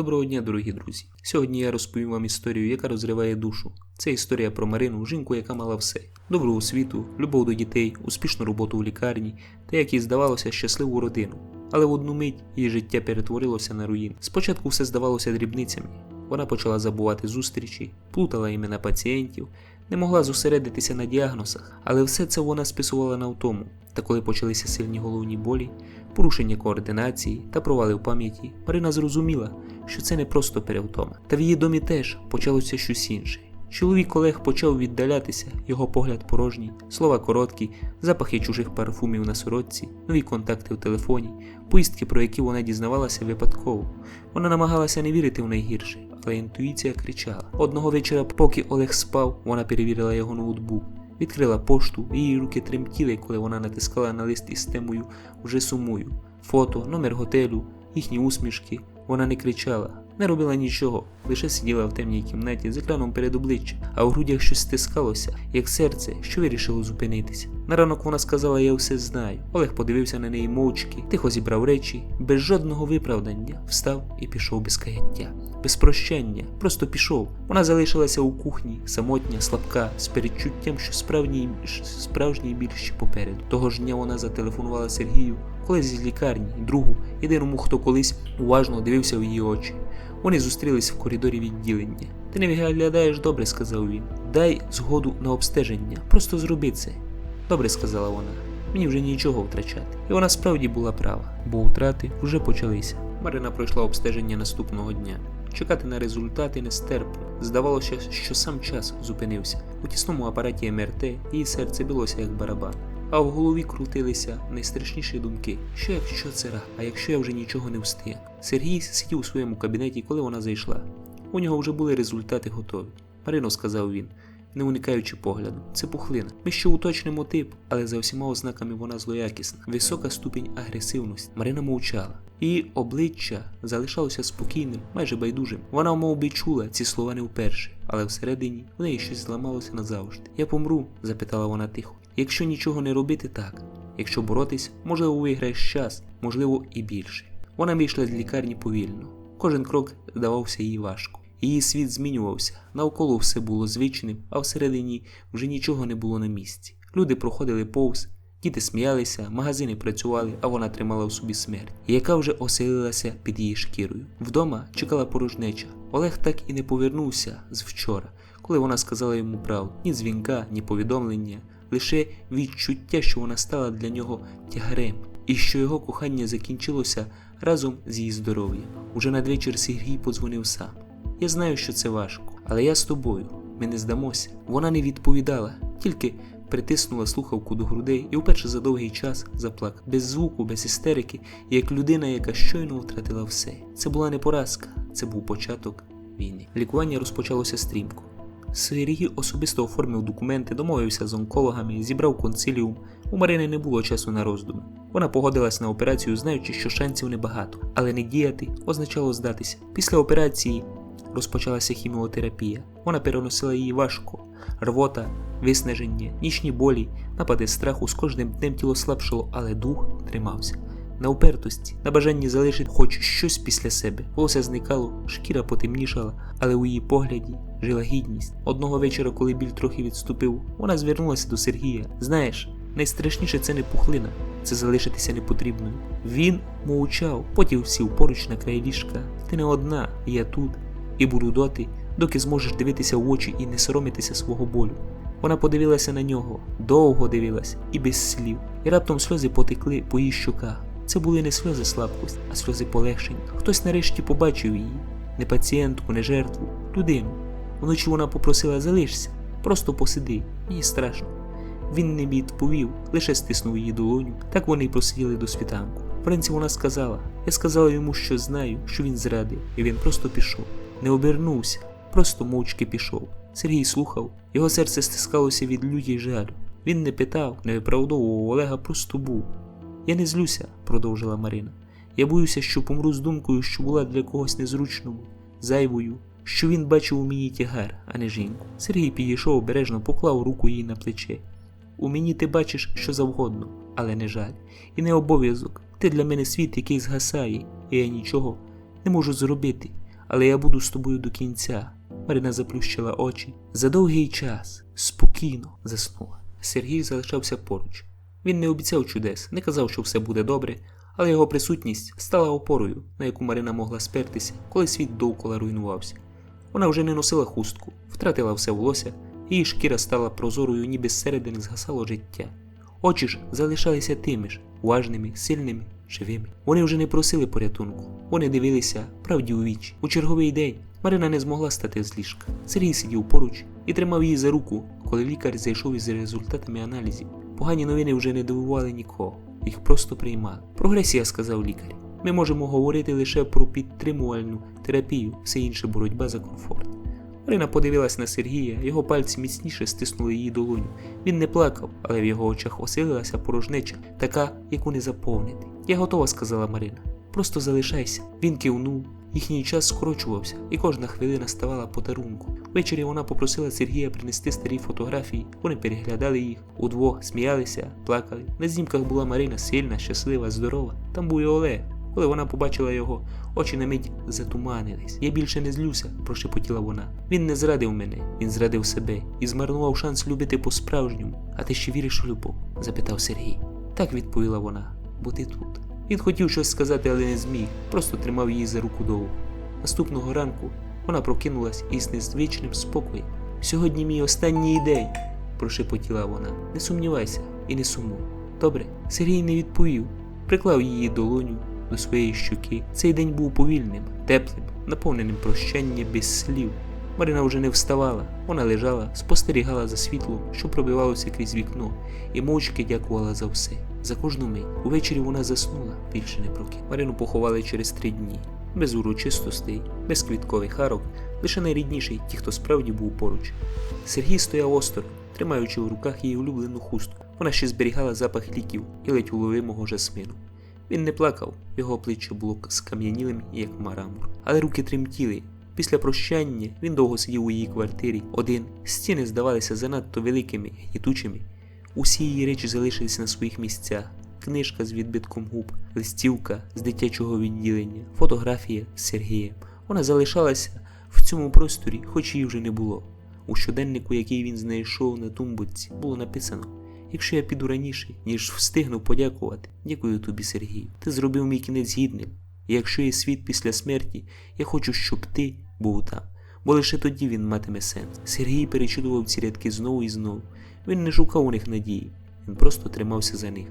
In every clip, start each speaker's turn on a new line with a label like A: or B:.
A: Доброго дня, дорогі друзі. Сьогодні я розповім вам історію, яка розриває душу. Це історія про Марину, жінку, яка мала все: добру освіту, любов до дітей, успішну роботу в лікарні та, як їй здавалося, щасливу родину. Але в одну мить її життя перетворилося на руїн. Спочатку все здавалося дрібницями. Вона почала забувати зустрічі, плутала імена пацієнтів, не могла зосередитися на діагнозах, але все це вона списувала на втому. Та коли почалися сильні головні болі, порушення координації та провали в пам'яті, Марина зрозуміла, що це не просто перевтома. Та в її домі теж почалося щось інше. Чоловік Олег почав віддалятися, його погляд порожній, слова короткі, запахи чужих парфумів на сорочці, нові контакти в телефоні, поїздки, про які вона дізнавалася випадково. Вона намагалася не вірити в найгірше, але інтуїція кричала. Одного вечора, поки Олег спав, вона перевірила його ноутбук. Відкрила пошту, її руки тремтіли, коли вона натискала на лист із темою вже сумую. Фото, номер готелю, їхні усмішки. Вона не кричала, не робила нічого, лише сиділа в темній кімнаті з екраном перед обличчям, а у грудях щось стискалося, як серце, що вирішило зупинитися. На ранок вона сказала: Я все знаю. Олег подивився на неї мовчки, тихо зібрав речі, без жодного виправдання, встав і пішов без каяття, без прощання, просто пішов. Вона залишилася у кухні, самотня, слабка, з передчуттям, що справжній, справжній біль ще попереду. Того ж дня вона зателефонувала Сергію, колись зі лікарні, другу, єдиному, хто колись уважно дивився в її очі. Вони зустрілись в коридорі відділення. Ти не виглядаєш добре, сказав він. Дай згоду на обстеження, просто зроби це. Добре, сказала вона. Мені вже нічого втрачати. І вона справді була права, бо втрати вже почалися. Марина пройшла обстеження наступного дня. Чекати на результати нестерпно. Здавалося, що сам час зупинився. У тісному апараті МРТ її серце билося як барабан. А в голові крутилися найстрашніші думки: що якщо це рак, а якщо я вже нічого не встиг? Сергій сидів у своєму кабінеті, коли вона зайшла. У нього вже були результати готові. Марино, сказав він, не уникаючи погляду, це пухлина. Ми ще уточнимо тип, але за всіма ознаками вона злоякісна, висока ступінь агресивності. Марина мовчала. Її обличчя залишалося спокійним, майже байдужим. Вона мов би, чула ці слова не вперше, але всередині в неї щось зламалося назавжди. Я помру? запитала вона тихо. Якщо нічого не робити так, якщо боротись, можливо, виграєш час, можливо, і більше. Вона вийшла з лікарні повільно. Кожен крок здавався їй важко. Її світ змінювався, навколо все було звичним, а всередині вже нічого не було на місці. Люди проходили повз, діти сміялися, магазини працювали, а вона тримала в собі смерть, яка вже оселилася під її шкірою. Вдома чекала порожнеча. Олег так і не повернувся з вчора, коли вона сказала йому правду: ні дзвінка, ні повідомлення лише відчуття, що вона стала для нього тягарем, і що його кохання закінчилося разом з її здоров'ям. Уже надвечір Сергій подзвонив сам. Я знаю, що це важко, але я з тобою. Ми не здамося. Вона не відповідала, тільки притиснула слухавку до грудей і вперше за довгий час заплакав, без звуку, без істерики, як людина, яка щойно втратила все. Це була не поразка, це був початок війни. Лікування розпочалося стрімко. Сергій особисто оформив документи, домовився з онкологами, зібрав конциліум. У Марини не було часу на роздуми. Вона погодилась на операцію, знаючи, що шансів небагато, але не діяти означало здатися. Після операції розпочалася хіміотерапія. Вона переносила її важко. Рвота, виснаження, нічні болі, напади страху з кожним днем тіло слабшало, але дух тримався. На упертості, на бажанні залишити хоч щось після себе. Волосся зникало, шкіра потемнішала, але у її погляді жила гідність. Одного вечора, коли біль трохи відступив, вона звернулася до Сергія. Знаєш, найстрашніше це не пухлина, це залишитися непотрібною. Він мовчав, потім сів поруч на край ліжка. Ти не одна, я тут, і буду доти, доки зможеш дивитися в очі і не соромитися свого болю. Вона подивилася на нього, довго дивилась і без слів, і раптом сльози потекли по її щоках. Це були не сльози слабкості, а сльози полегшення. Хтось нарешті побачив її, не пацієнтку, не жертву, людину. Вночі вона попросила залишся, просто посиди, мені страшно. Він не відповів, лише стиснув її долоню. Так вони й просиділи до світанку. Вранці вона сказала: я сказала йому, що знаю, що він зрадив, і він просто пішов. Не обернувся, просто мовчки пішов. Сергій слухав, його серце стискалося від люті жалю. Він не питав, не виправдовував Олега, просто був. Я не злюся, продовжила Марина. Я боюся, що помру з думкою, що була для когось незручною, зайвою, що він бачив у мені тягар, а не жінку. Сергій підійшов обережно, поклав руку їй на плече. У мені ти бачиш що завгодно, але не жаль. І не обов'язок. Ти для мене світ, який згасає, і я нічого не можу зробити. але я буду з тобою до кінця. Марина заплющила очі. За довгий час спокійно заснула. Сергій залишався поруч. Він не обіцяв чудес, не казав, що все буде добре, але його присутність стала опорою, на яку Марина могла спертися, коли світ довкола руйнувався. Вона вже не носила хустку, втратила все волосся, її шкіра стала прозорою, ніби зсередини згасало життя. Очі ж залишалися тими ж, уважними, сильними, живими. Вони вже не просили порятунку, вони дивилися правді у вічі. У черговий день Марина не змогла стати з ліжка. Сергій сидів поруч і тримав її за руку, коли лікар зайшов із результатами аналізів. Погані новини вже не дивували нікого, їх просто приймали. Прогресія, сказав лікар. Ми можемо говорити лише про підтримувальну терапію, все інше боротьба за комфорт. Марина подивилась на Сергія, його пальці міцніше стиснули її долоню. Він не плакав, але в його очах оселилася порожнеча, така, яку не заповнити. Я готова, сказала Марина. Просто залишайся. Він кивнув. Їхній час скорочувався, і кожна хвилина ставала подарунку. Ввечері вона попросила Сергія принести старі фотографії. Вони переглядали їх, удвох сміялися, плакали. На знімках була Марина сильна, щаслива, здорова. Там був і Олег. Коли вона побачила його, очі на мить затуманились. Я більше не злюся, прошепотіла вона. Він не зрадив мене, він зрадив себе і змарнував шанс любити по-справжньому. А ти ще віриш у любов? запитав Сергій. Так відповіла вона, бо ти тут. Він хотів щось сказати, але не зміг, просто тримав її за руку довго. Наступного ранку вона прокинулась із незвичним спокоєм. Сьогодні мій останній день, прошепотіла вона. Не сумнівайся і не сумуй. Добре, Сергій не відповів, приклав її долоню до своєї щуки. Цей день був повільним, теплим, наповненим прощання без слів. Марина вже не вставала, вона лежала, спостерігала за світлом, що пробивалося крізь вікно, і мовчки дякувала за все, за кожну мить. Увечері вона заснула, більше не прокинула. Марину поховали через три дні, без урочистостей, без квіткових арок, лише найрідніший, ті, хто справді був поруч. Сергій стояв осторонь, тримаючи в руках її улюблену хустку. Вона ще зберігала запах ліків і ледь уловимого жасмину. Він не плакав, його обличчя було скам'янілим, як марамур, але руки тремтіли. Після прощання він довго сидів у її квартирі. Один стіни здавалися занадто великими, гнітучими. Усі її речі залишилися на своїх місцях. Книжка з відбитком губ, листівка з дитячого відділення, фотографія з Сергієм. Вона залишалася в цьому просторі, хоч її вже не було. У щоденнику, який він знайшов на тумбочці, було написано: Якщо я піду раніше, ніж встигну подякувати, дякую тобі, Сергію. Ти зробив мій кінець гідним. І якщо є світ після смерті, я хочу, щоб ти був там, бо лише тоді він матиме сенс. Сергій перечитував ці рядки знову і знову. Він не шукав у них надії, він просто тримався за них.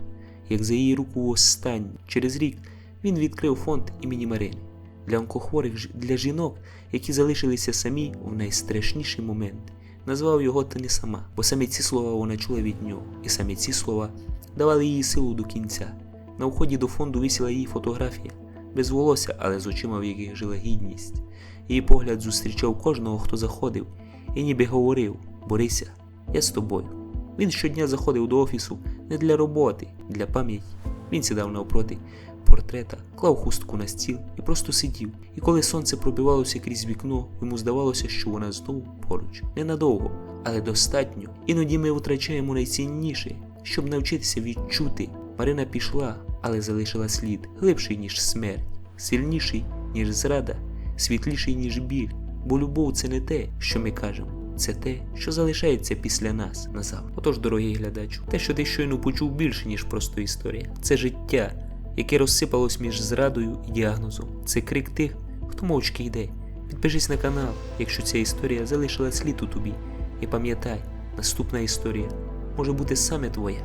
A: Як за її руку останню, через рік він відкрив фонд імені Марини для онкохворих для жінок, які залишилися самі в найстрашніші моменти. Назвав його та не сама, бо саме ці слова вона чула від нього, і саме ці слова давали їй силу до кінця. На вході до фонду висіла її фотографія, без волосся, але з очима, в яких жила гідність. Її погляд зустрічав кожного, хто заходив, і ніби говорив: Борися, я з тобою. Він щодня заходив до офісу не для роботи, для пам'яті. Він сідав навпроти портрета, клав хустку на стіл і просто сидів. І коли сонце пробивалося крізь вікно, йому здавалося, що вона знову поруч. Ненадовго, але достатньо. Іноді ми втрачаємо найцінніше, щоб навчитися відчути. Марина пішла, але залишила слід глибший, ніж смерть, сильніший, ніж зрада, світліший, ніж біль. Бо любов це не те, що ми кажемо. Це те, що залишається після нас назавжди. Отож, дорогий глядачу, те, що ти щойно почув більше, ніж просто історія. Це життя, яке розсипалось між зрадою і діагнозом. Це крик тих, хто мовчки йде. Підпишись на канал, якщо ця історія залишила слід у тобі. І пам'ятай, наступна історія може бути саме твоя.